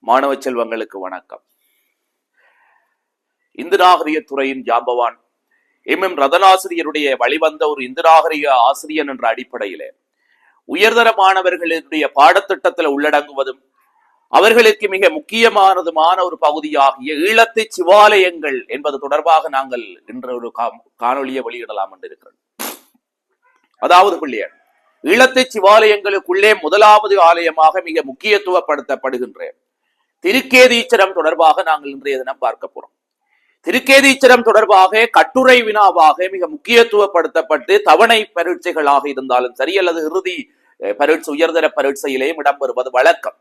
மாணவ செல்வங்களுக்கு வணக்கம். இந்து நாகரிக துறையின் ஜாம்பவான் எம். எம். ரதனாசிரியருடைய வழிவந்த ஒரு இந்து நாகரிக ஆசிரியன் என்ற அடிப்படையிலே உயர்தர மாணவர்களுடைய பாடத்திட்டத்தில் உள்ளடங்குவதும் அவர்களுக்கு மிக முக்கியமானதுமான ஒரு பகுதியாகிய ஈழத்து சிவாலயங்கள் என்பது தொடர்பாக நாங்கள் இன்று ஒரு கா- வெளியிடலாம் என்று இருக்கிறோம். அதாவது பிள்ளையர் ஈழத்து சிவாலயங்களுக்குள்ளே முதலாவது ஆலயமாக மிக முக்கியத்துவப்படுத்தப்படுகின்றேன். திருக்கேதீச்சரம் தொடர்பாக நாங்கள் இன்றைய தினம் பார்க்க போறோம். திருக்கேதீச்சரம் தொடர்பாக கட்டுரை வினாவாக மிக முக்கியத்துவப்படுத்தப்பட்டு தவணை பரீட்சைகளாக இருந்தாலும் சரி அல்லது இறுதி பரீட்சை உயர்தர பரீட்சையிலேயும் இடம்பெறுவது வழக்கம்.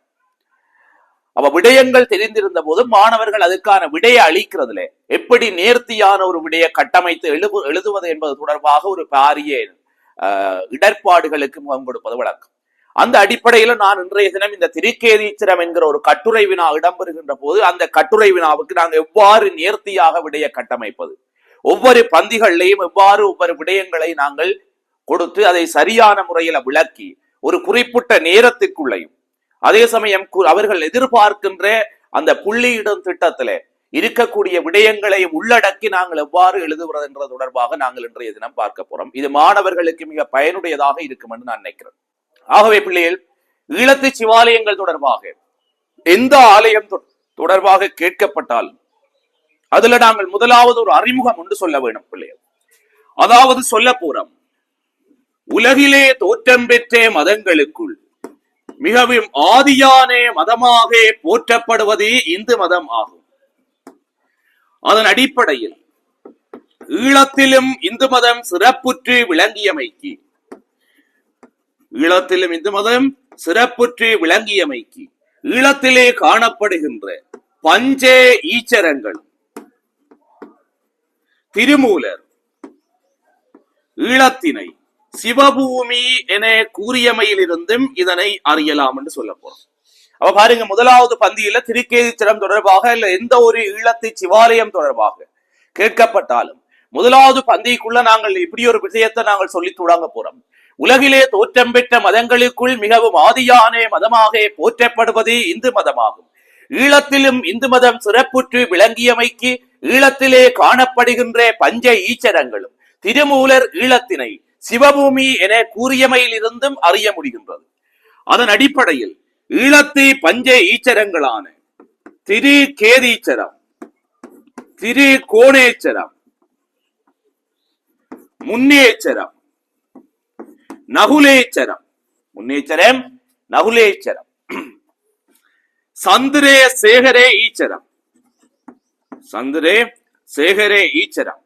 அவ விடயங்கள் தெரிந்திருந்த போது மாணவர்கள் அதுக்கான விடையை அளிக்கிறதுல எப்படி நேர்த்தியான ஒரு விடையை கட்டமைத்து எழுது எழுதுவது என்பது தொடர்பாக ஒரு பாரிய அஹ், இடர்பாடுகளுக்கு முகம் கொடுப்பது வழக்கம். அந்த அடிப்படையில நான் இன்றைய தினம் இந்த திருக்கேதீச்சரம் என்கிற ஒரு கட்டுரை வினா இடம்பெறுகின்ற போது அந்த கட்டுரை வினாவுக்கு நாங்கள் எவ்வாறு நேர்த்தியாக விடைய கட்டமைப்பது? ஒவ்வொரு பந்திகள்லையும் எவ்வாறு ஒவ்வொரு விடயங்களை நாங்கள் கொடுத்து அதை சரியான முறையில விளக்கி ஒரு குறிப்பிட்ட நேரத்திற்குள்ளையும் அதே சமயம் அவர்கள் எதிர்பார்க்கின்ற அந்த புள்ளியிடும் திட்டத்தில இருக்கக்கூடிய விடயங்களை உள்ளடக்கி நாங்கள் எவ்வாறு எழுதுவது என்ற தொடர்பாக நாங்கள் இன்றைய தினம் பார்க்க போறோம். இது மாணவர்களுக்கு மிக பயனுடையதாக இருக்கும் என்று நான் நினைக்கிறேன். ஆகவே பிள்ளைகள் ஈழத்து சிவாலயங்கள் தொடர்பாக எந்த ஆலயம் தொடர்பாக கேட்கப்பட்டால் அதுல நாங்கள் முதலாவது ஒரு அறிமுகம் ஒன்று சொல்ல வேண்டும் பிள்ளைகள். அதாவது சொல்ல போறோம் உலகிலே தோற்றம் பெற்ற மதங்களுக்குள் மிகவும் ஆதியானே மதமாக போற்றப்படுவது இந்து மதம் ஆகும். அதன் அடிப்படையில் ஈழத்திலும் இந்து மதம் சிறப்புற்று விளங்கியமைக்கு ஈழத்திலும் இந்து மதம் சிறப்புற்று விளங்கியமைக்கு ஈழத்திலே காணப்படுகின்ற பஞ்சே ஈச்சரங்கள் திருமூலர் ஈழத்தினை சிவபூமி என கூறியமையிலிருந்தும் இதனை அறியலாம் என்று சொல்ல போறோம். அப்ப பாருங்க முதலாவது பந்தியில திருக்கேதிச்சரம் தொடர்பாக இல்ல எந்த ஒரு ஈழத்து சிவாலயம் தொடர்பாக கேட்கப்பட்டாலும் முதலாவது பந்திக்குள்ள நாங்கள் இப்படி ஒரு விஷயத்தை நாங்கள் சொல்லி தொடங்க போறோம். உலகிலே தோற்றம் பெற்ற மதங்களுக்குள் மிகவும் ஆதியான மதமாக போற்றப்படுவது இந்து மதமாகும். ஈழத்திலும் இந்து மதம் சிறப்புற்று விளங்கியமைக்கு ஈழத்திலே காணப்படுகின்ற பஞ்ச ஈச்சரங்களும் திருமூலர் ஈழத்தினை சிவபூமி என கூறியமையிலிருந்தும் அறிய முடிகின்றது. அதன் அடிப்படையில் ஈழத்து பஞ்ச ஈச்சரங்களான திரு கேதீச்சரம் திரு கோணேச்சரம் முன்னேச்சரம் நகுலேச்சரம் முன்னேச்சரம் நகுலேச்சரம் சந்திரே சேகரே ஈச்சரம். சந்திரே சேகரே ஈச்சரம்.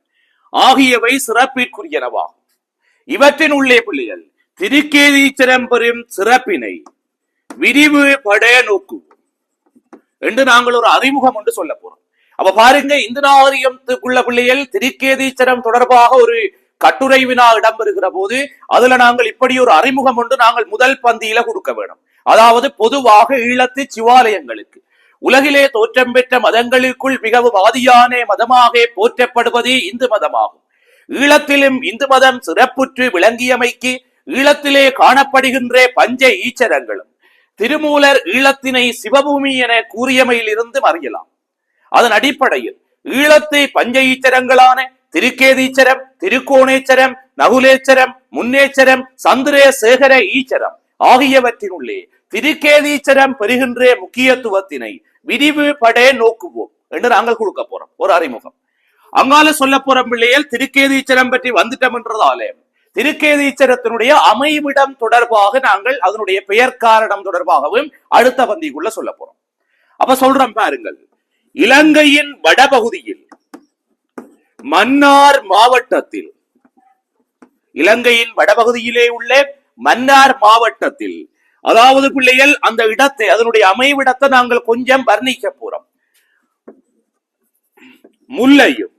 ஆகியவை சிறப்பிற்குரியனவாகும் இவற்றின் உள்ளே பிள்ளைகள் திருக்கேதீச்சரம் பெறும் சிறப்பினை விரிவு பட நோக்கு என்று நாங்கள் ஒரு அறிமுகம் என்று சொல்ல போறோம். அப்ப பாருங்க இந்து நாகரிகத்துக்குள்ள பிள்ளைகள் திருக்கேதீச்சரம் தொடர்பாக ஒரு கட்டுரை வினா இடம்பெறுகிற போது அதுல நாங்கள் இப்படி ஒரு அறிமுகம் ஒன்று நாங்கள் முதல் பந்தியில கொடுக்க வேணும். அதாவது பொதுவாக ஈழத்து சிவாலயங்களுக்கு. உலகிலே தோற்றம் பெற்ற மதங்களுக்குள் மிகவும் ஆதியான மதமாக போற்றப்படுவது இந்து மதமாகும். ஈழத்திலும் இந்து மதம் சிறப்புற்று விளங்கியமைக்கு ஈழத்திலே காணப்படுகின்ற பஞ்ச ஈச்சரங்களும் திருமூலர் ஈழத்தினை சிவபூமி என கூறியமையிலிருந்து அறியலாம். அதன் அடிப்படையில் ஈழத்து பஞ்ச ஈச்சரங்களான திருக்கேதீச்சரம் திருக்கோணேச்சரம் நகுலேச்சரம் முன்னேச்சரம் சந்திரே சேகர ஈச்சரம் ஆகியவற்றினுள்ளே திருக்கேதீச்சரம் பெறுகின்ற முக்கியத்துவத்தினை விரிவு படே நோக்குவோம் என்று நாங்கள் கொடுக்க போறோம் ஒரு அறிமுகம் அங்கால சொல்ல போற பிள்ளைகள் திருக்கேதீச்சரம் பற்றி வந்துட்டோம் என்றதாலே திருக்கேதீச்சரத்தினுடைய அமைவிடம் தொடர்பாக நாங்கள் அதனுடைய பெயர் காரணம் தொடர்பாகவும் அடுத்த பந்திக்குள்ள சொல்ல போறோம் அப்ப சொல்றோம் பாருங்கள் இலங்கையின் வடபகுதியில் மன்னார் மாவட்டத்தில் இலங்கையின் வடபகுதியிலே உள்ள மன்னார் மாவட்டத்தில் அதாவது பிள்ளைகள் அந்த இடத்தை அதனுடைய அமைவிடத்தை நாங்கள் கொஞ்சம் வர்ணிக்க போறோம். முல்லையும்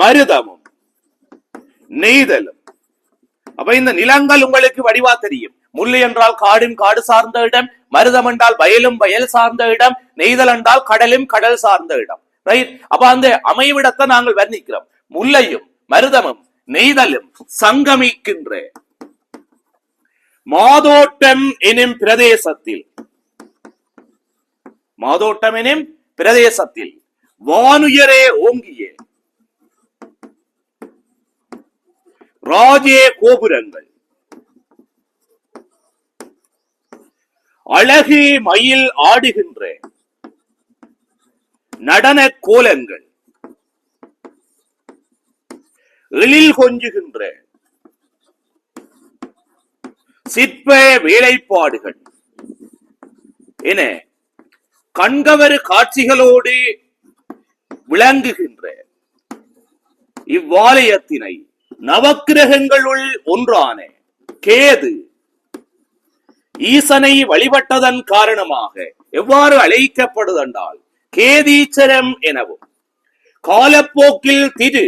மருதமும் நெய்தலும் அப்ப இந்த நிலங்கள் உங்களுக்கு வடிவா தெரியும். முல்லை என்றால் காடும் காடு சார்ந்த இடம் மருதம் என்றால் வயலும் வயல் சார்ந்த இடம் நெய்தல் என்றால் கடலும் கடல் சார்ந்த இடம். ரைட் அப்ப அந்த அமைவிடத்தை நாங்கள் வர்ணிக்கிறோம் முல்லையும் மருதமும் நெய்தலும் சங்கமிக்கின்ற மாதோட்டம் எனும் பிரதேசத்தில் மாதோட்டம் எனும் பிரதேசத்தில் வானுயரே ஓங்கிய ராஜே கோபுரங்கள் அழகு மயில் ஆடுகின்ற நடன கோலங்கள். எழில் கொஞ்சுகின்ற சிற்ப வேலைப்பாடுகள். என கண்கவர் காட்சிகளோடு விளங்குகின்ற இவ்வாலயத்தினை நவக்கிரகங்களுள் ஒன்றான கேது ஈசனை வழிபட்டதன் காரணமாக எவ்வாறு அழைக்கப்படுதென்றால் கேதீச்சரம் எனவும். காலப்போக்கில் திரு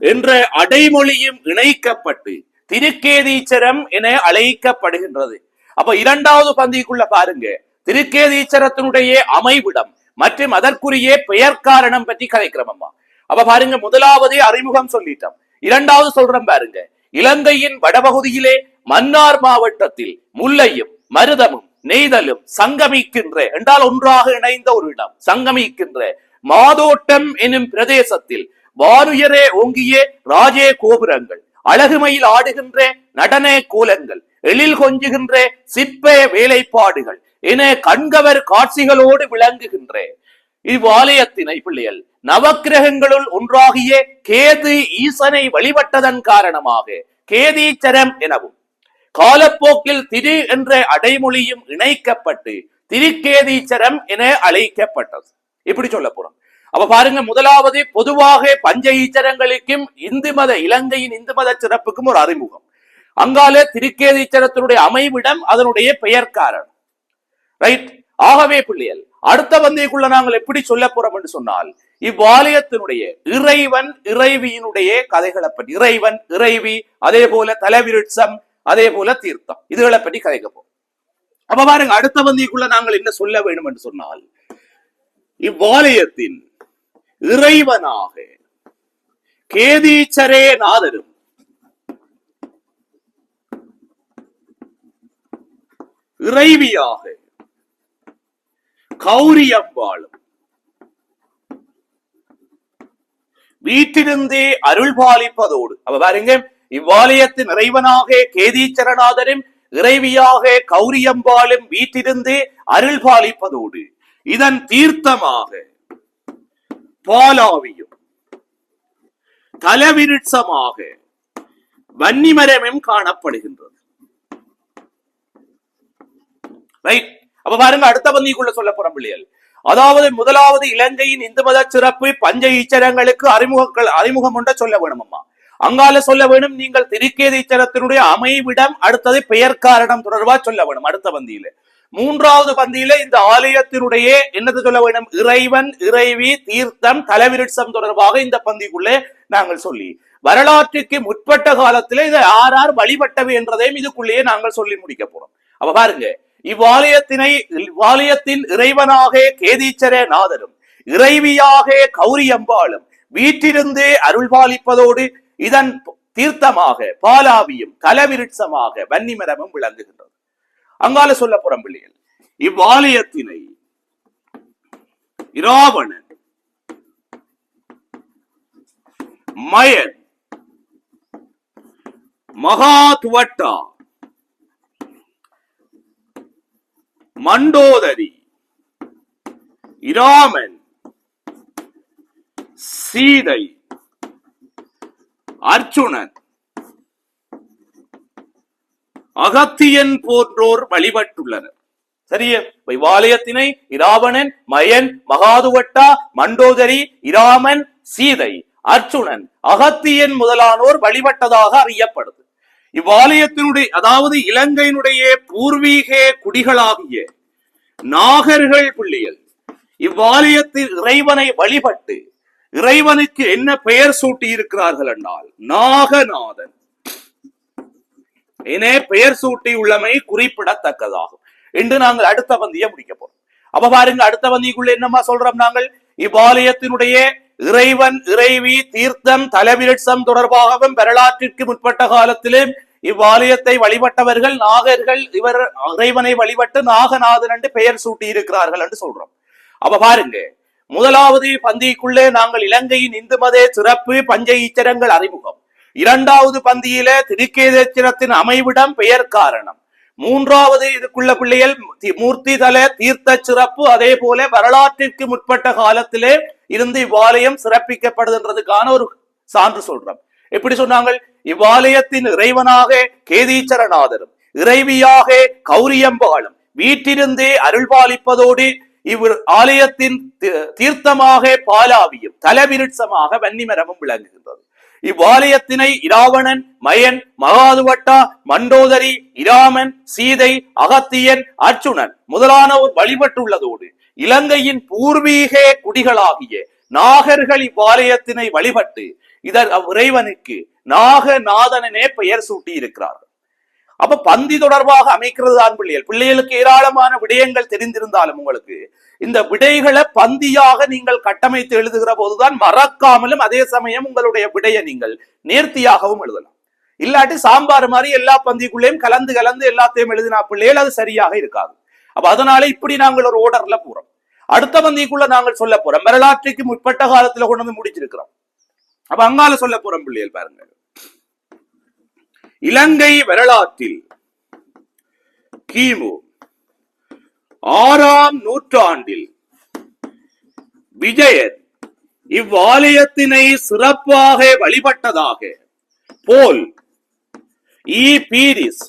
என்ற அடைமொழியும் இணைக்கப்பட்டு திருக்கேதீச்சரம் என அழைக்கப்படுகின்றது. அப்ப இரண்டாவது பந்திக்குள்ள பாருங்க. திருக்கேதீச்சரத்தினுடைய அமைவிடம் மற்றும் அதற்குரிய பெயர் காரணம் பற்றி கதைக்கிறோம்மா அப்ப பாருங்க முதலாவது அறிமுகம் சொல்லிட்டோம். இரண்டாவது சொல்றோம் பாருங்க. இலங்கையின் வடபகுதியிலே மன்னார் மாவட்டத்தில் முல்லையும் மருதமும் நெய்தலும் சங்கமிக்கின்ற என்றால் ஒன்றாக இணைந்த ஒரு இடம் சங்கமிக்கின்ற. மாதோட்டம் எனும் பிரதேசத்தில் வானுயரே ஓங்கிய ராஜே கோபுரங்கள் அழகுமையில் ஆடுகின்ற நடன கோலங்கள் எழில் கொஞ்சுகின்ற சிற்ப வேலைப்பாடுகள் என கண்கவர் காட்சிகளோடு விளங்குகின்ற. இவ்வாலயத்தினை பிள்ளைகள் நவக்கிரகங்களுள் ஒன்றாகிய கேது ஈசனை வழிபட்டதன் காரணமாக கேதீச்சரம் எனவும் காலப்போக்கில் திரு என்ற அடைமொழியும் இணைக்கப்பட்டு திருக்கேதீச்சரம் என அழைக்கப்பட்டது. இப்படி சொல்ல போறோம். அப்ப பாருங்க முதலாவது பொதுவாக பஞ்ச ஈச்சரங்களுக்கும் இந்து மத இலங்கையின் இந்து மத சிறப்புக்கும் ஒரு அறிமுகம். அங்கால திருக்கேதீச்சரத்தினுடைய அமைவிடம் அதனுடைய பெயர்காரன் ரைட் ஆகவே பிள்ளைகள் அடுத்த வந்தைக்குள்ள நாங்கள் எப்படி சொல்ல போறோம் என்று சொன்னால் இவ்வாலயத்தினுடைய இறைவன் இறைவியினுடைய கதைகளை பற்றி இறைவன் இறைவி அதே போல தலைவிருட்சம் அதே போல தீர்த்தம். இதுகளை பற்றி கதைக்க போகும் அப்ப பாருங்க அடுத்த பந்திக்குள்ள நாங்கள் என்ன சொல்ல வேண்டும் என்று சொன்னால் இவ்வாலயத்தின் இறைவனாக கேதீச்சரே நாதரும் இறைவியாக கௌரியம்பாளும் வீட்டிலிருந்தே அருள் பாலிப்பதோடு அவ பாருங்க இவ்வாலயத்தின் இறைவனாக கேதீச்சரநாதரும் இறைவியாக கௌரியம்பாலும் வீட்டிருந்து அருள் பாலிப்பதோடு இதன் தீர்த்தமாக பாலாவியும் தலவிருட்சமாக வன்னிமரமும் காணப்படுகின்றது. ரைட் அப்ப பாருங்க அடுத்த பந்திக்குள்ள சொல்ல போறோம் பிள்ளைகள். அதாவது முதலாவது இலங்கையின் இந்து மத சிறப்பு பஞ்ச ஈச்சரங்களுக்கு அறிமுகங்கள் அறிமுகம் உண்ட சொல்ல வேணும் அம்மா அங்கால சொல்ல வேணும் நீங்கள் திருக்கேதி அமைவிடம் அடுத்தது பெயர் காரணம் தொடர்பா சொல்ல வேணும் அடுத்த பந்தியில. மூன்றாவது பந்தியில இந்த ஆலயத்தினுடைய என்னது சொல்ல வேண்டும் இறைவன் இறைவி தீர்த்தம் தலைவிருட்சம் தொடர்பாக இந்த பந்திக்குள்ளே நாங்கள் சொல்லி. வரலாற்றுக்கு முற்பட்ட காலத்திலே இதை யார் யார் வழிபட்டவை என்றதையும் இதுக்குள்ளேயே நாங்கள் சொல்லி முடிக்க போறோம். அப்ப பாருங்க இவ்வாலயத்தினை இவ்வாலயத்தின் இறைவனாக கேதீச்சரே நாதரும் இறைவியாக கௌரி அம்பாளும் வீட்டிலிருந்தே அருள்பாலிப்பதோடு இதன் தீர்த்தமாக பாலாவியும் கலவிருட்சமாக வன்னிமரமும் விளங்குகின்றது. அங்கால சொல்ல போறோம் பிள்ளைகள் இவ்வாலயத்தினை இராவணன் மயன் மகா துவட்டா மண்டோதரி இராமன் சீதை அர்ச்சுனன் அகத்தியன் போன்றோர் வழிபட்டுள்ளனர். சரியே? இவ்வாலயத்தினை இராவணன் மயன் மகாதுவட்டா மண்டோதரி இராமன் சீதை அர்ச்சுனன் அகத்தியன் முதலானோர் வழிபட்டதாக அறியப்படுது. இவ்வாலயத்தினுடைய அதாவது இலங்கையினுடைய பூர்வீக குடிகளாகிய நாகர்கள் பிள்ளைகள் இவ்வாலயத்தில் இறைவனை வழிபட்டு இறைவனுக்கு என்ன பெயர் சூட்டி இருக்கிறார்கள் என்றால் நாகநாதன். என பெயர் சூட்டி உள்ளமை குறிப்பிடத்தக்கதாகும். என்று நாங்கள் அடுத்த பந்தியை முடிக்க போறோம். அப்ப பாருங்க அடுத்த பந்திக்குள்ள என்னமா சொல்றோம் நாங்கள்? இவ்வாலயத்தினுடைய இறைவன் இறைவி தீர்த்தம் தலைவிருட்சம் தொடர்பாகவும் வரலாற்றிற்கு முற்பட்ட காலத்திலே இவ்வாலயத்தை வழிபட்டவர்கள் நாகர்கள் இவர் இறைவனை வழிபட்டு நாகநாதன் என்று பெயர் சூட்டி இருக்கிறார்கள் என்று சொல்றோம். அப்ப பாருங்க முதலாவது பந்திக்குள்ளே நாங்கள் இலங்கையின் இந்து மத சிறப்பு பஞ்ச ஈச்சரங்கள் அறிமுகம். இரண்டாவது பந்தியில திருக்கேதேச்சரத்தின் அமைவிடம் பெயர் காரணம். மூன்றாவது இதுக்குள்ள பிள்ளைகள் மூர்த்தி தல தீர்த்த சிறப்பு அதே போல வரலாற்றிற்கு முற்பட்ட காலத்திலே இருந்து இவ்வாலயம் சிறப்பிக்கப்படுதுன்றதுக்கான ஒரு சான்று சொல்றோம். எப்படி சொன்னாங்க இவ்வாலயத்தின் இறைவனாக கேதீச்சரநாதரும் இறைவியாக கௌரியம்பாளும் வீட்டிலிருந்தே அருள்பாலிப்பதோடு இவர் ஆலயத்தின் தீர்த்தமாக பாலாவியும் தலவிருட்சமாக வன்னிமரமும் விளங்குகின்றது. இவ்வாலயத்தினை இராவணன் மயன் மகாதுவட்டா மண்டோதரி இராமன் சீதை அகத்தியன் அர்ச்சுனன் முதலானோர் வழிபட்டுள்ளதோடு இலங்கையின் பூர்வீக குடிகளாகிய நாகர்கள் இவ்வாலயத்தினை வழிபட்டு இதன் இறைவனுக்கு நாகநாதனனே பெயர் சூட்டி இருக்கிறார்கள் அப்ப பந்தி தொடர்பாக அமைக்கிறது தான் பிள்ளைகள். பிள்ளைகளுக்கு ஏராளமான விடயங்கள் தெரிந்திருந்தாலும் உங்களுக்கு. இந்த விடைகளை பந்தியாக நீங்கள் கட்டமைத்து எழுதுகிற போதுதான் மறக்காமலும் அதே சமயம் உங்களுடைய விடையை நீங்கள் நேர்த்தியாகவும் எழுதலாம். இல்லாட்டி சாம்பார் மாதிரி எல்லா பந்திக்குள்ளேயும் கலந்து கலந்து எல்லாத்தையும் எழுதினா பிள்ளைகள் அது சரியாக இருக்காது. அப்ப அதனால இப்படி நாங்கள் ஒரு ஓர்டர்ல போறோம். அடுத்த பந்திக்குள்ள நாங்கள் சொல்ல போறோம். வரலாற்றுக்கு முற்பட்ட காலத்துல கொண்டு வந்து முடிச்சிருக்கிறோம். அப்ப அங்கால சொல்ல போறோம் பிள்ளைகள் பாருங்க இலங்கை வரலாற்றில் கிமு ஆறாம் நூற்றாண்டில் விஜயன் இவ்வாலயத்தினை சிறப்பாக வழிபட்டதாக போல் இ பீரிஸ்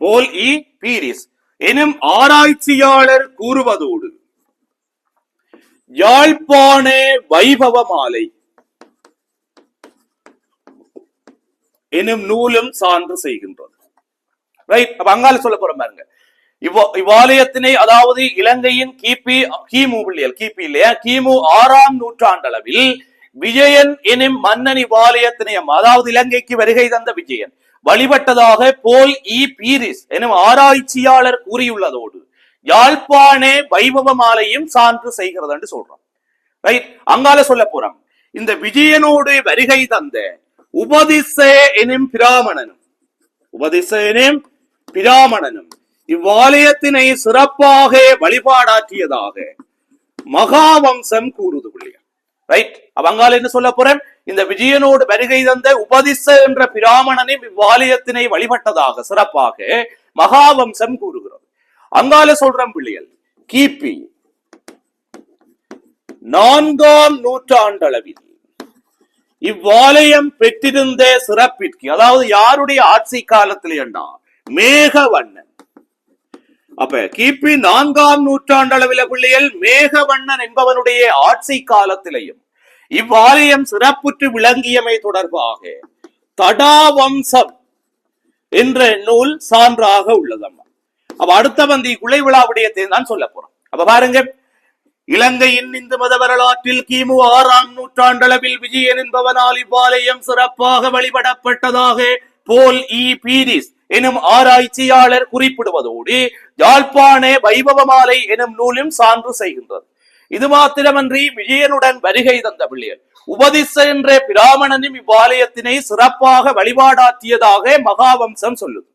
போல் இ பீரிஸ் எனும் ஆராய்ச்சியாளர் கூறுவதோடு யாழ்ப்பாண வைபவ மாலை எனும் நூலும் சான்று செய்கின்றது. ரைட் அப்ப அங்கால சொல்ல போற பாருங்க. இவ்வா- இவ்வாலயத்தினை அதாவது இலங்கையின் கிபி கிமு இல்லையா கிபி இல்லையா? கிமு ஆறாம் நூற்றாண்டளவில் விஜயன் எனும் மன்னன் இவ்வாலயத்தினை அதாவது இலங்கைக்கு வருகை தந்த விஜயன் வழிபட்டதாக போல் இ. பீரிஸ் எனும் ஆராய்ச்சியாளர் கூறியுள்ளதோடு யாழ்ப்பாணே வைபவ மாலையும் சான்று செய்கிறது என்று சொல்றோம். ரைட் அங்கால சொல்ல போறோம். இந்த விஜயனோடு வருகை தந்த உபதிசே எனும் பிராமணனும் உபதிச எனும் பிராமணனும் இவ்வாலயத்தினை சிறப்பாக வழிபாடாற்றியதாக மகாவம்சம் கூறுது பிள்ளையா ரைட் என்ன சொல்ல போறேன் இந்த விஜயனோடு வருகை தந்த உபதிச என்ற பிராமணனை இவ்வாலயத்தினை வழிபட்டதாக சிறப்பாக மகாவம்சம் கூறுகிறது அங்கால சொல்றேன் பிள்ளைகள் கிபி நான்காம் நூற்றாண்டளவில் இவ்வாலயம் பெற்றிருந்த சிறப்பிற்கு அதாவது யாருடைய ஆட்சி காலத்தில் என்றா மேகவண்ணன். அப்ப கிபி நான்காம் நூற்றாண்டளவில பிள்ளைகள் மேகவண்ணன் என்பவனுடைய ஆட்சி காலத்திலையும் இவ்வாலயம் சிறப்புற்று விளங்கியமை தொடர்பாக தடாவம்சம் என்ற நூல் சான்றாக உள்ளதம்மா. அப்ப அடுத்த பந்தி குலை விழாவுடைய விடயத்தை தான் சொல்ல போறோம். அப்ப பாருங்க இலங்கையின் இந்து மத வரலாற்றில் கிமு ஆறாம் நூற்றாண்டளவில் விஜயன் என்பவனால் இவ்வாலயம் சிறப்பாக வழிபடப்பட்டதாக போல் இ. பீரிஸ் எனும் ஆராய்ச்சியாளர் குறிப்பிடுவதோடு யாழ்ப்பாண வைபவமாலை எனும் நூலும் சான்று செய்கின்றது. இது மாத்திரமன்றி விஜயனுடன் வருகை தந்த பிள்ளையர். உபதிச என்ற பிராமணனும் இவ்வாலயத்தினை சிறப்பாக வழிபாடாற்றியதாக மகாவம்சம் சொல்லுது.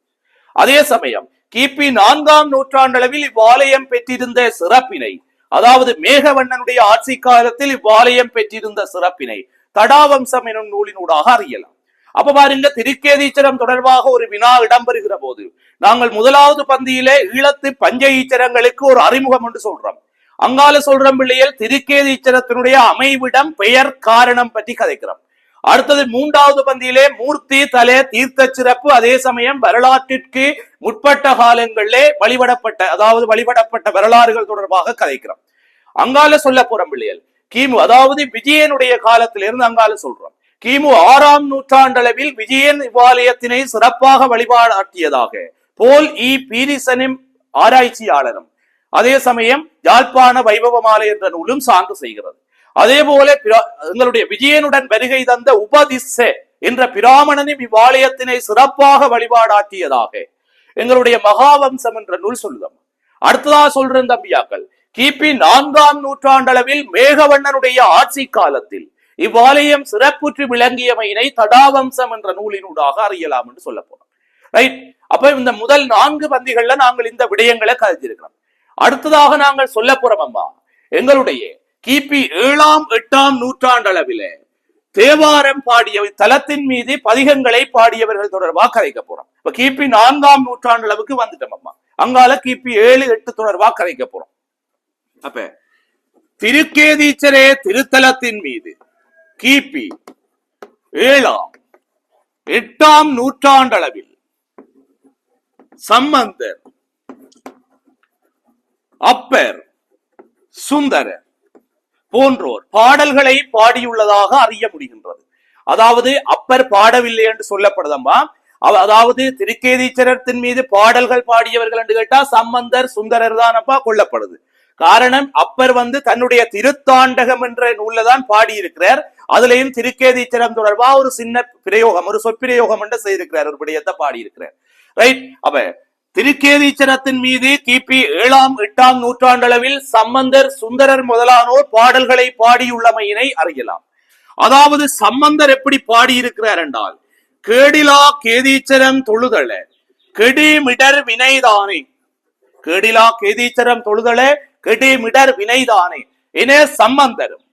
அதே சமயம் கிபி நான்காம் நூற்றாண்டளவில் இவ்வாலயம் பெற்றிருந்த சிறப்பினை அதாவது மேகவண்ணனுடைய ஆட்சி காலத்தில் இவ்வாலயம் பெற்றிருந்த சிறப்பினை தடாவம்சம் எனும் நூலினூடாக அறியலாம். அப்ப பாருங்க திருக்கேதீச்சரம் தொடர்பாக ஒரு வினா இடம்பெறுகிற போது நாங்கள் முதலாவது பந்தியிலே ஈழத்து பஞ்ச ஈச்சரங்களுக்கு ஒரு அறிமுகம் என்று சொல்றோம். அங்கால சொல்றோம் பிள்ளைகள் திருக்கேதீச்சரத்தினுடைய அமைவிடம் பெயர் காரணம் பற்றி கதைக்கிறோம். அடுத்தது மூன்றாவது பந்தியிலே மூர்த்தி தலே தீர்த்த சிறப்பு அதே சமயம் வரலாற்றிற்கு முற்பட்ட காலங்களிலே வழிபடப்பட்ட அதாவது வழிபடப்பட்ட வரலாறுகள் தொடர்பாக கதைக்கிறோம். அங்கால சொல்ல போறோம் பிள்ளைகள். கிமு அதாவது விஜயனுடைய காலத்திலிருந்து அங்கால சொல்றோம். கிமு ஆறாம் நூற்றாண்டளவில் விஜயன் இவ்வாலயத்தினை சிறப்பாக வழிபாடாற்றியதாக. போல் இ. பீரிசனும் ஆராய்ச்சியாளரும். அதே சமயம் யாழ்ப்பாண வைபவமாலை என்ற நூலும் சான்று செய்கிறது. அதே போல எங்களுடைய விஜயனுடன் வருகை தந்த உபதிசே என்ற பிராமணனும் இவ்வாலயத்தினை சிறப்பாக வழிபாடாக்கியதாக எங்களுடைய மகாவம்சம் என்ற நூல் சொல்லுதம் அடுத்ததா சொல்றேன் தம்பியாக்கள் கிபி நான்காம் நூற்றாண்டளவில் மேகவண்ணனுடைய ஆட்சி காலத்தில் இவ்வாலயம் சிறப்புற்று விளங்கியமையினை தடாவம்சம் என்ற நூலினூடாக அறியலாம் என்று சொல்ல போறோம் ரைட் அப்ப இந்த முதல் நான்கு பந்திகள்ல நாங்கள் இந்த விடயங்களை கருதியிருக்கிறோம் அடுத்ததாக நாங்கள் சொல்ல போறோம் அம்மா எங்களுடைய கிபி ஏழாம் எட்டாம் நூற்றாண்டளவில் தேவாரம் பாடிய தலத்தின் மீது பதிகங்களை பாடியவர்கள் தொடர்பாக கதைக்க போறோம். இப்ப கிபி நான்காம் நூற்றாண்டு அளவுக்கு வந்துட்டோம் அம்மா. அங்கால கிபி ஏழு எட்டு தொடர்பாக கதைக்க போறோம். அப்ப திருக்கேதீச்சரே திருத்தலத்தின் மீது கிபி ஏழாம் எட்டாம் நூற்றாண்டளவில் சம்பந்தர் அப்பர் சுந்தரர் போன்றோர் பாடல்களை பாடியுள்ளதாக அறிய முடிகின்றது. அதாவது அப்பர் பாடவில்லை என்று சொல்லப்படுதம்மா. அதாவது திருக்கேதீச்சரத்தின் மீது பாடல்கள் பாடியவர்கள் என்று கேட்டா சம்பந்தர் சுந்தரர் தானப்பா கொல்லப்படுது. காரணம் அப்பர் வந்து தன்னுடைய திருத்தாண்டகம் என்ற நூல்ல தான் பாடியிருக்கிறார். அதுலயும் திருக்கேதீச்சரம் தொடர்பா ஒரு சின்ன பிரயோகம் ஒரு சொற்பிரயோகம் என்று செய்திருக்கிறார். ஒரு விடயத்தை பாடியிருக்கிறார். ரைட் அப்ப திருக்கேதீச்சரத்தின் மீது கிபி ஏழாம் எட்டாம் நூற்றாண்டளவில் சம்பந்தர் சுந்தரர் முதலானோர் பாடல்களை பாடியுள்ளமையினை அறியலாம். அதாவது சம்பந்தர் எப்படி பாடியிருக்கிறார் என்றால் கேடிலா கேதீச்சரம் தொழுதல கெடிமிடர் வினைதானே கேடிலா கேதீச்சரம் தொழுதல கெடிமிடர் வினைதானே என சம்பந்தரும்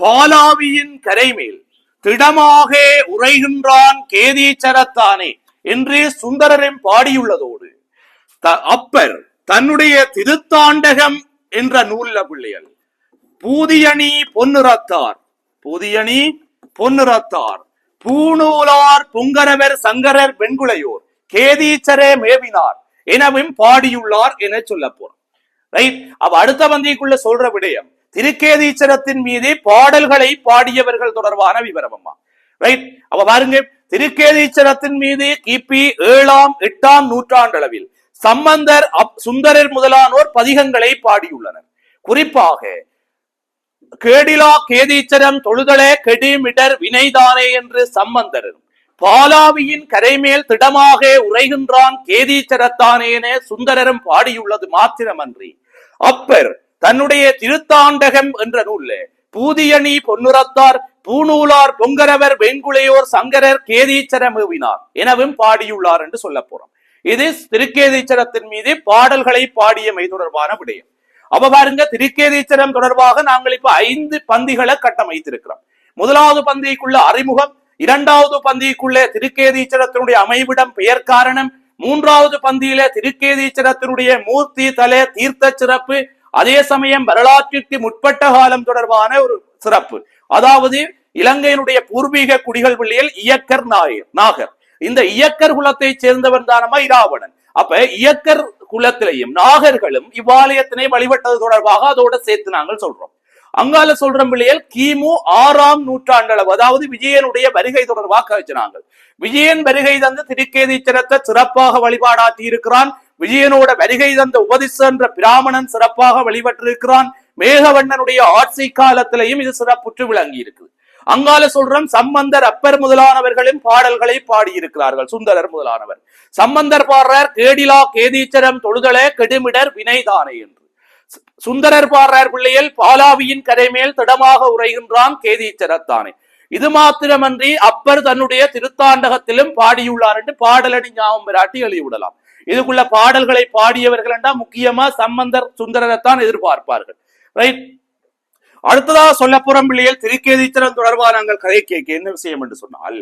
பாலாவியின் கரைமேல் திடமாக உரைகின்றான் கேதீச்சரத்தானே என்று சுந்தரரும் பாடியுள்ளதோடு அப்பர் தன்னுடைய திருத்தாண்டகம் என்ற நூல்ல பிள்ளைகள் பூதியணி பொன்னுரத்தார் பூதியணி பொன்னுரத்தார் பூணூலார் புங்கரவர் சங்கரர் வெண்குளையோர் கேதீச்சரே மேவினார் எனவும் பாடியுள்ளார் என சொல்ல போறோம் ரைட் அவ அடுத்த பந்திக்குள்ள சொல்ற விடயம் திருக்கேதீச்சரத்தின் மீது பாடல்களை பாடியவர்கள் தொடர்பான விவரம் அம்மா. ரைட் அவ பாருங்க திருக்கேதீச்சரத்தின் மீது கிபி ஏழாம் எட்டாம் நூற்றாண்டளவில் சம்பந்தர் அப்- சுந்தரர் முதலானோர் பதிகங்களை பாடியுள்ளனர். குறிப்பாக கேடிலா கேதீச்சரம் தொழுதலே கெடிமிடர் வினைதானே என்று சம்பந்தரும் பாலாவியின் கரைமேல் திடமாக உரைகின்றான் கேதீச்சரத்தானேன சுந்தரரும் பாடியுள்ளது மாத்திரமன்றி அப்பர் தன்னுடைய திருத்தாண்டகம் என்ற நூல்ல பூதியணி பொன்னுரத்தார் பூநூலார் பொங்கரவர் வெண்குளையோர் சங்கரர் கேதீச்சரமேவினார் எனவும் பாடியுள்ளார் என்று சொல்ல போறோம் இது திருக்கேதீச்சரத்தின் மீது பாடல்களை பாடியமை தொடர்பான விடயம். அப்ப பாருங்க திருக்கேதீச்சரம் தொடர்பாக நாங்கள் இப்ப ஐந்து பந்திகளை கட்டமைத்திருக்கிறோம். முதலாவது பந்திக்குள்ள அறிமுகம் இரண்டாவது பந்திக்குள்ள திருக்கேதீச்சரத்தினுடைய அமைவிடம் பெயர் காரணம் மூன்றாவது பந்தியில திருக்கேதீச்சரத்தினுடைய மூர்த்தி தலை தீர்த்த சிறப்பு அதே சமயம் வரலாற்றிற்கு முற்பட்ட காலம் தொடர்பான ஒரு சிறப்பு. அதாவது இலங்கையினுடைய பூர்வீக குடிகள் பிள்ளையில் இயக்கர் நாயர் நாகர். இந்த இயக்கர் குலத்தை சேர்ந்தவன் தானமா இராவணன். அப்ப இயக்கர் குலத்திலையும் நாகர்களும் இவ்வாலயத்தினை வழிபட்டது தொடர்பாக அதோட சேர்த்து நாங்கள் சொல்றோம். அங்கால சொல்ற பிள்ளைகள் கிமு ஆறாம் நூற்றாண்டளவு அதாவது விஜயனுடைய வருகை தொடர்பாக வச்சினாங்க விஜயன் வருகை தந்து திருக்கேதீச்சரத்தை சிறப்பாக வழிபாடாத்தி இருக்கிறான். விஜயனோட வருகை தந்த உபதிச என்ற பிராமணன் சிறப்பாக வழிபட்டிருக்கிறான். மேகவண்ணனுடைய ஆட்சி காலத்திலையும் இது சிறப்புற்று விளங்கி இருக்குது அங்கால சொல்றோம் சம்பந்தர் அப்பர் முதலானவர்களின் பாடல்களை பாடியிருக்கிறார்கள் சுந்தரர் முதலானவர். சம்பந்தர் பாடுறார் கேடிலா கேதீச்சரம் தொழுதலே கெடுமிடர் வினைதானே என்று. சுந்தரர் பாடுறார் பிள்ளையில் பாலாவியின் கரைமேல் திடமாக உரைகின்றான் கேதீச்சரத்தானே. இது மாத்திரமன்றி அப்பர் தன்னுடைய திருத்தாண்டகத்திலும் பாடியுள்ளார் என்று பாடலடி ஞாபகம் பெறாட்டி எழுதிவிடலாம். இதுக்குள்ள பாடல்களை பாடியவர்கள் என்றால் முக்கியமா சம்பந்தர் சுந்தரரைத்தான் எதிர்பார்ப்பார்கள். ரைட் அடுத்ததாக சொல்ல புறம் பிள்ளைகள் திருக்கேதீச்சரம் தொடர்பாக நாங்கள் கதை கேட்க என்ன விஷயம் என்று சொன்னால்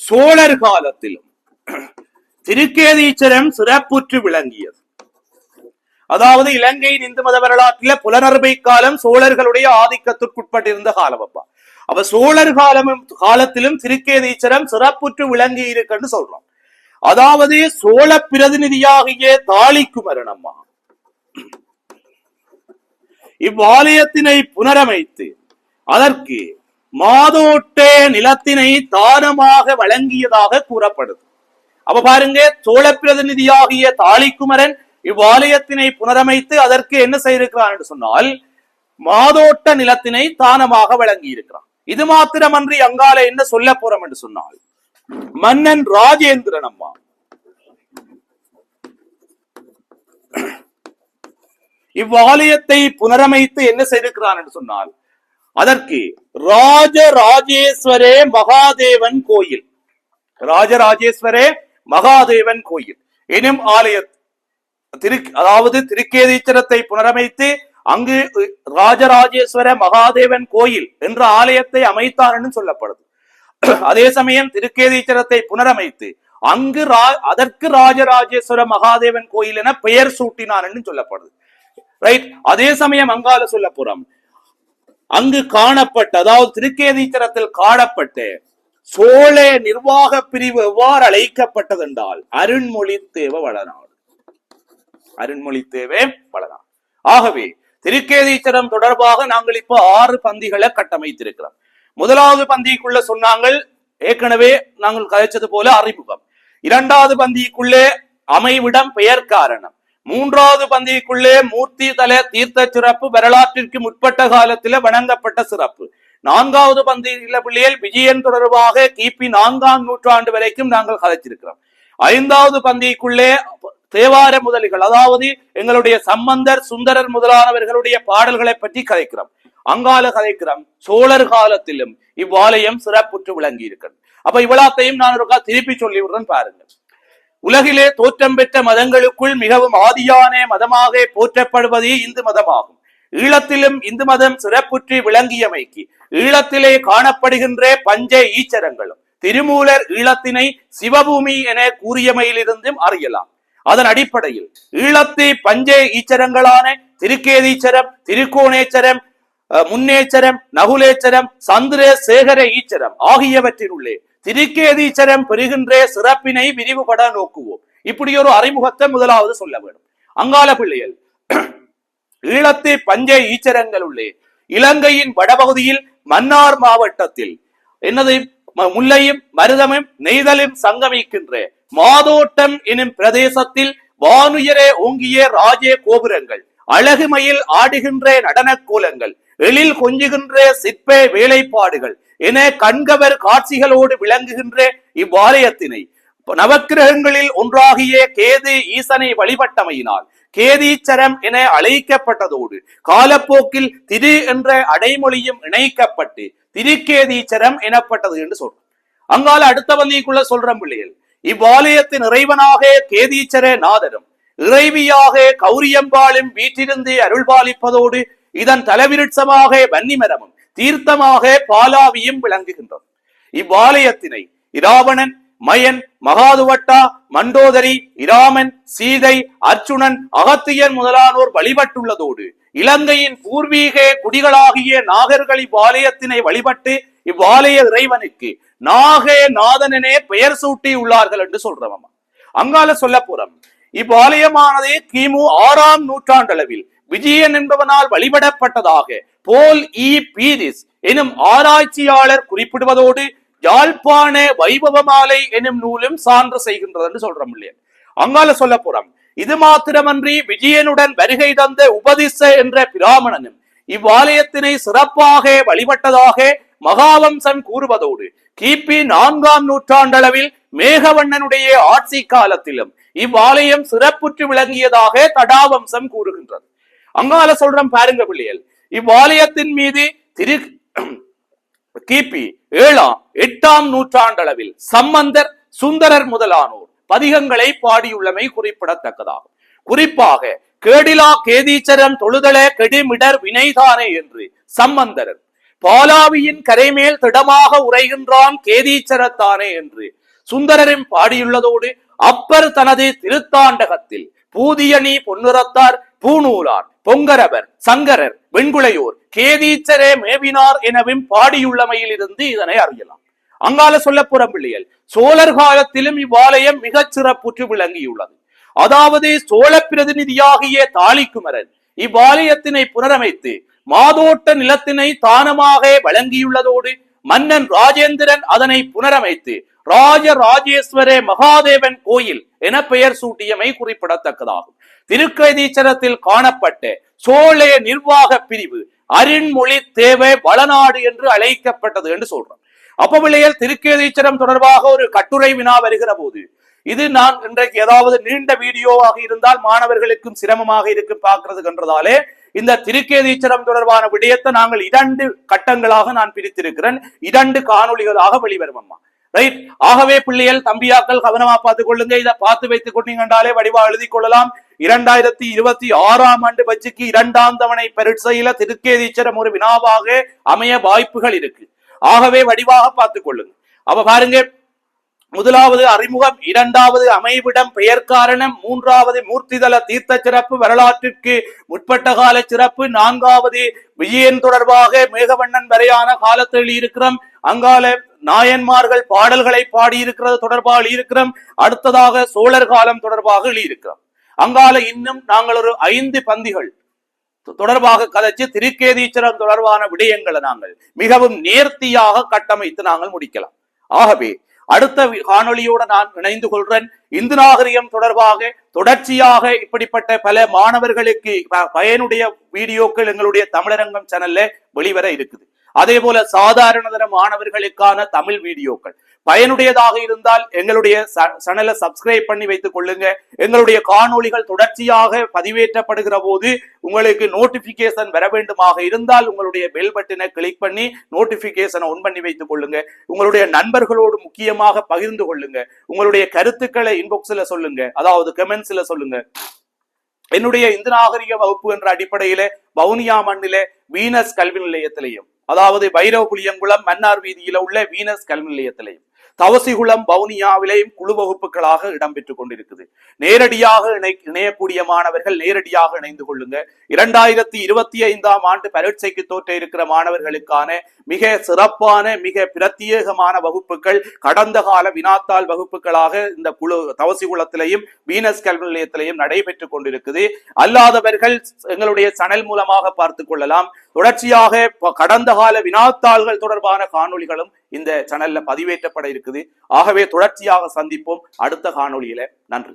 சோழர் காலத்திலும் திருக்கேதீச்சரம் சிறப்புற்று விளங்கியது. அதாவது இலங்கையின் இந்து மத வரலாற்றில புலனறுபை காலம் சோழர்களுடைய ஆதிக்கத்திற்குட்பட்டிருந்த காலம் அப்பா. அப்ப சோழர் காலமும் காலத்திலும் திருக்கேதீச்சரம் சிறப்புற்று விளங்கி இருக்குன்னு சொல்றோம். அதாவது சோழ பிரதிநிதியாகிய தாளிக்குமரன் அம்மா இவ்வாலயத்தினை புனரமைத்து அதற்கு மாதோட்டே நிலத்தினை தானமாக வழங்கியதாக கூறப்படுது. அப்ப பாருங்க சோழ பிரதிநிதியாகிய தாலிக்குமரன் இவ்வாலயத்தினை புனரமைத்து அதற்கு என்ன செய்திருக்கிறான் என்று சொன்னால் மாதோட்ட நிலத்தினை தானமாக வழங்கி இருக்கிறான் இது மாத்திரமன்றி அங்கால என்ன சொல்ல போறோம் என்று சொன்னால் மன்னன் ராஜேந்திரன் அம்மா. இவ்வாலயத்தை புனரமைத்து என்ன செய்திருக்கிறான் என்று சொன்னால் அதற்கு ராஜராஜேஸ்வரே மகாதேவன் கோயில். ராஜராஜேஸ்வரே மகாதேவன் கோயில். எனும் ஆலய திரு அதாவது திருக்கேதீச்சரத்தை புனரமைத்து அங்கு ராஜராஜேஸ்வர மகாதேவன் கோயில் என்ற ஆலயத்தை அமைத்தார் என்று சொல்லப்படுது. அதே சமயம் திருக்கேதீச்சரத்தை புனரமைத்து அங்கு ரா- அதற்கு ராஜராஜேஸ்வர மகாதேவன் கோயில் என பெயர் சூட்டினார் என்று சொல்லப்படுது. ரைட் அதே சமயம் அங்கால சொல்ல சொல்லப்புறம் அங்கு காணப்பட்ட அதாவது திருக்கேதீச்சரத்தில் காணப்பட்டு சோழ நிர்வாக பிரிவு எவ்வாறு அழைக்கப்பட்டது என்றால் அருண்மொழி தேவ வளநாடு. அருண்மொழி தேவே வளநாடு. ஆகவே திருக்கேதீச்சரம் தொடர்பாக நாங்கள் இப்போ ஆறு பந்திகளை கட்டமைத்திருக்கிறோம். முதலாவது பந்திக்குள்ள சொன்னாங்கள் ஏற்கனவே நாங்கள் கதைச்சது போல அறிமுகம். இரண்டாவது பந்திக்குள்ளே அமைவிடம் பெயர் காரணம். மூன்றாவது பந்திக்குள்ளே மூர்த்தி தல தீர்த்த சிறப்பு வரலாற்றிற்கு முற்பட்ட காலத்தில வணங்கப்பட்ட சிறப்பு. நான்காவது பந்தியில விஜயன் தொடர்பாக கிபி நான்காம் நூற்றாண்டு வரைக்கும் நாங்கள் கதைச்சிருக்கிறோம் ஐந்தாவது பந்திக்குள்ளே தேவார முதலிகள் அதாவது எங்களுடைய சம்பந்தர் சுந்தரர் முதலானவர்களுடைய பாடல்களை பற்றி கதைக்கிறோம். அங்கால கதைக்கிறோம். சோழர் காலத்திலும் இவ்வாலயம் சிறப்புற்று விளங்கி இருக்கிறது அப்ப இவ்வளத்தையும் நான் ஒரு திருப்பி சொல்லி விடுறேன் பாருங்கள். உலகிலே தோற்றம் பெற்ற மதங்களுக்குள் மிகவும் ஆதியான மதமாக போற்றப்படுவதே இந்து மதமாகும். ஈழத்திலும் இந்து மதம் சிறப்புற்றி விளங்கியமைக்கு ஈழத்திலே காணப்படுகின்ற பஞ்ச ஈச்சரங்களும் திருமூலர் ஈழத்தினை சிவபூமி என கூறியமையிலிருந்தும் அறியலாம். அதன் அடிப்படையில் ஈழத்து பஞ்ச ஈச்சரங்களான திருக்கேதீச்சரம் திருக்கோணேச்சரம் முன்னேச்சரம் நகுலேச்சரம் சந்திர சேகர ஈச்சரம் ஆகியவற்றினுள்ளே திருக்கேதீச்சரம் பெறுகின்ற சிறப்பினை விரிவுபட நோக்குவோம். இப்படி ஒரு அறிமுகத்தை முதலாவது சொல்ல வேண்டும். அங்கால பிள்ளைகள் ஈழத்து பஞ்ச ஈச்சரங்களுள்ளே இலங்கையின் வடபகுதியில் மன்னார் மாவட்டத்தில் என்னது முல்லையும் மருதமும் நெய்தலும் சங்கமிக்கின்ற மாதோட்டம் எனும் பிரதேசத்தில் வானுயரே ஓங்கிய ராஜே கோபுரங்கள் அழகுமையில் ஆடுகின்ற நடன கோலங்கள் எழில் கொஞ்சுகின்ற சிற்ப வேலைப்பாடுகள் என கண்கவர் காட்சிகளோடு விளங்குகின்ற இவ்வாலயத்தினை. நவக்கிரகங்களில் ஒன்றாகிய கேது ஈசனை வழிபட்டமையினால் கேதீச்சரம் என அழைக்கப்பட்டதோடு காலப்போக்கில் திரு என்ற அடைமொழியும் இணைக்கப்பட்டு திருக்கேதீச்சரம் எனப்பட்டது என்று சொல்றோம் அங்கால அடுத்த வந்திக்குள்ள சொல்ற பிள்ளைகள். இவ்வாலயத்தின் இறைவனாக கேதீச்சர நாதரும் இறைவியாக கௌரியம்பாளும் வீற்றிருந்து அருள்பாலிப்பதோடு இதன் தலவிருட்சமாக வன்னிமரமும் தீர்த்தமாக பாலாவியும் விளங்குகின்றது இவ்வாலயத்தினை இராவணன் மயன் மகாதுவட்டா மண்டோதரி இராமன் சீதை அர்ச்சுனன் அகத்தியன் முதலானோர் வழிபட்டுள்ளதோடு இலங்கையின் பூர்வீக குடிகளாகிய நாகர்கள் இவ்வாலயத்தினை வழிபட்டு இவ்வாலய இறைவனுக்கு நாகே நாதனனே பெயர் சூட்டி உள்ளார்கள் என்று சொல்றவம் அங்கால சொல்ல போறோம். இவ்வாலயமானது கிமு ஆறாம் நூற்றாண்டளவில் விஜயன் என்பவனால் வழிபடப்பட்டதாக போல் இ பீரிஸ் எனும் ஆராய்ச்சியாளர் குறிப்பிடுவதோடு யாழ்ப்பாண வைபவமாலை எனும் நூலும் சான்று செய்கின்றது என்று சொல்றோம் இல்லையா? அங்கால சொல்ல போறோம். இது மாத்திரமன்றி விஜயனுடன் வருகை தந்த உபதிச என்ற பிராமணனும் இவ்வாலயத்தினை சிறப்பாக வழிபட்டதாக மகாவம்சம் கூறுவதோடு கிபி நான்காம் நூற்றாண்டளவில் மேகவண்ணனுடைய ஆட்சி காலத்திலும் இவ்வாலயம் சிறப்புற்று விளங்கியதாக தடாவம்சம் கூறுகின்றது. அங்கால சொல்றோம் பாருங்க பிள்ளைகள் இவ்வாலயத்தின் மீது திரு கிபி ஏழாம் எட்டாம் நூற்றாண்டளவில் சம்பந்தர் சுந்தரர் முதலானோர் பதிகங்களை பாடியுள்ளமை குறிப்பிடத்தக்கதாகும். குறிப்பாக கேடிலா கேதீச்சரன் தொழுதல கெடிமிடர் வினைதானே என்று சம்பந்தரர் பாலாவியின் கரைமேல் திடமாக உரைகின்றான் கேதீச்சரத்தானே என்று சுந்தரரும் பாடியுள்ளதோடு அப்பர் தனது திருத்தாண்டகத்தில் பூதியணி பொன்னுரத்தார் பூணூலார் பொங்கரவர் சங்கரர் வெண்குளையோர் கேதீச்சரே மேவினார் எனவும் பாடியுள்ளமையில் இருந்து இதனை அறியலாம். அங்கால சொல்ல பிள்ளைகள் சோழர் காலத்திலும் இவ்வாலயம் மிகச் சிறப்புற்று விளங்கியுள்ளது. அதாவது சோழ பிரதிநிதியாகிய தாலிக்குமரன் இவ்வாலயத்தினை புனரமைத்து மாதோட்ட நிலத்தினை தானமாக வழங்கியுள்ளதோடு மன்னன் ராஜேந்திரன் அதனை புனரமைத்து ராஜ ராஜேஸ்வர மகாதேவன் கோயில் என பெயர் சூட்டியமை குறிப்பிடத்தக்கதாகும். திருக்கதீச்சரத்தில் காணப்பட்ட சோழ நிர்வாக பிரிவு அருண்மொழி தேவை வளநாடு என்று அழைக்கப்பட்டது என்று சொல்றோம் அப்ப பிள்ளைகள் திருக்கேதீச்சரம் தொடர்பாக ஒரு கட்டுரை வினா வருகிற போது இது நான் இன்றைக்கு ஏதாவது நீண்ட வீடியோவாக இருந்தால் மாணவர்களுக்கும் சிரமமாக இருக்கு பார்க்கிறது என்றதாலே இந்த திருக்கேதீச்சரம் தொடர்பான விடயத்தை நாங்கள் இரண்டு கட்டங்களாக நான் பிரித்திருக்கிறேன். இரண்டு காணொளிகளாக வெளிவரும் அம்மா. ரைட் ஆகவே பிள்ளைகள் தம்பியாக்கள் கவனமா பார்த்துக் கொள்ளுங்க இதை பார்த்து வைத்துக் கொண்டீங்கன்றாலே வடிவா எழுதி கொள்ளலாம். இரண்டாயிரத்தி இருபத்தி ஆறாம் ஆண்டு பட்ஜெட்க்கு இரண்டாம் தவணை பரீட்சையில திருக்கேதீச்சரம் ஒரு வினாவாக அமைய வாய்ப்புகள் இருக்கு. ஆகவே வடிவாக பார்த்துக் கொள்ளுங்க அப்ப பாருங்க முதலாவது அறிமுகம் இரண்டாவது அமைவிடம் பெயர் காரணம் மூன்றாவது மூர்த்திதல தீர்த்த சிறப்பு வரலாற்றிற்கு முற்பட்ட கால சிறப்பு நான்காவது விஜயன் தொடர்பாக மேகவண்ணன் வரையான காலத்தில் இருக்கிறோம். அங்கால நாயன்மார்கள் பாடல்களை பாடியிருக்கிறது தொடர்பாக இருக்கிறோம். அடுத்ததாக சோழர் காலம் தொடர்பாக எழுதியிருக்கிறோம். அங்கால இன்னும் நாங்கள் ஒரு ஐந்து பந்திகள் தொடர்பாக கதைச்சு திருக்கேதீச்சரம் தொடர்பான விடயங்களை நாங்கள் மிகவும் நேர்த்தியாக கட்டமைத்து நாங்கள் முடிக்கலாம். ஆகவே அடுத்த வி- காணொளியோட நான் இணைந்து கொள்றேன். இந்து நாகரிகம் தொடர்பாக தொடர்ச்சியாக இப்படிப்பட்ட பல மாணவர்களுக்கு பயனுடைய வீடியோக்கள் எங்களுடைய தமிழரங்கம் சேனல்ல வெளிவர இருக்குது. அதே போல சாதாரணதர மாணவர்களுக்கான தமிழ் வீடியோக்கள். பயனுடையதாக இருந்தால் எங்களுடைய சேனலை சப்ஸ்கிரைப் பண்ணி வைத்துக் கொள்ளுங்க. எங்களுடைய காணொளிகள் தொடர்ச்சியாக பதிவேற்றப்படுகிற போது உங்களுக்கு நோட்டிபிகேஷன் வர வேண்டுமாக இருந்தால் உங்களுடைய பெல் பட்டனை கிளிக் பண்ணி நோட்டிபிகேஷனை ஒன் பண்ணி வைத்துக் கொள்ளுங்க. உங்களுடைய நண்பர்களோடு முக்கியமாக பகிர்ந்து கொள்ளுங்க. உங்களுடைய கருத்துக்களை இன்பாக்ஸ்ல சொல்லுங்க. அதாவது கமெண்ட்ஸ்ல சொல்லுங்க. என்னுடைய இந்து நாகரிக வகுப்பு என்ற அடிப்படையில வவுனியா மண்ணில வீனஸ் கல்வி நிலையத்திலையும் அதாவது வைரவ புளியங்குளம் மன்னார் வீதியில உள்ள வீனஸ் கல்வி நிலையத்திலையும் தவசிகுளம் வவுனியாவிலேயும் குழு வகுப்புகளாக இடம்பெற்றுக் கொண்டிருக்குது. நேரடியாக இணை இணையக்கூடிய மாணவர்கள் நேரடியாக இணைந்து கொள்ளுங்க. இரண்டாயிரத்தி இருபத்தி ஐந்தாம் ஆண்டு பரீட்சைக்கு தோற்ற இருக்கிற மாணவர்களுக்கான மிக சிறப்பான மிக பிரத்யேகமான வகுப்புகள் கடந்த கால வினாத்தாள் வகுப்புகளாக இந்த குழு தவசிகுளத்திலையும் வீனஸ் கல்வி நிலையத்திலையும் நடைபெற்றுக் கொண்டிருக்குது. அல்லாதவர்கள் எங்களுடைய சனல் மூலமாக பார்த்துக் கொள்ளலாம். தொடர்ச்சியாக கடந்த கால வினாத்தாள்கள் தொடர்பான காணொலிகளும் இந்த சேனல்ல பதிவேற்றப்பட இருக்குது. ஆகவே தொடர்ச்சியாக சந்திப்போம். அடுத்த காணொளியில. நன்றி.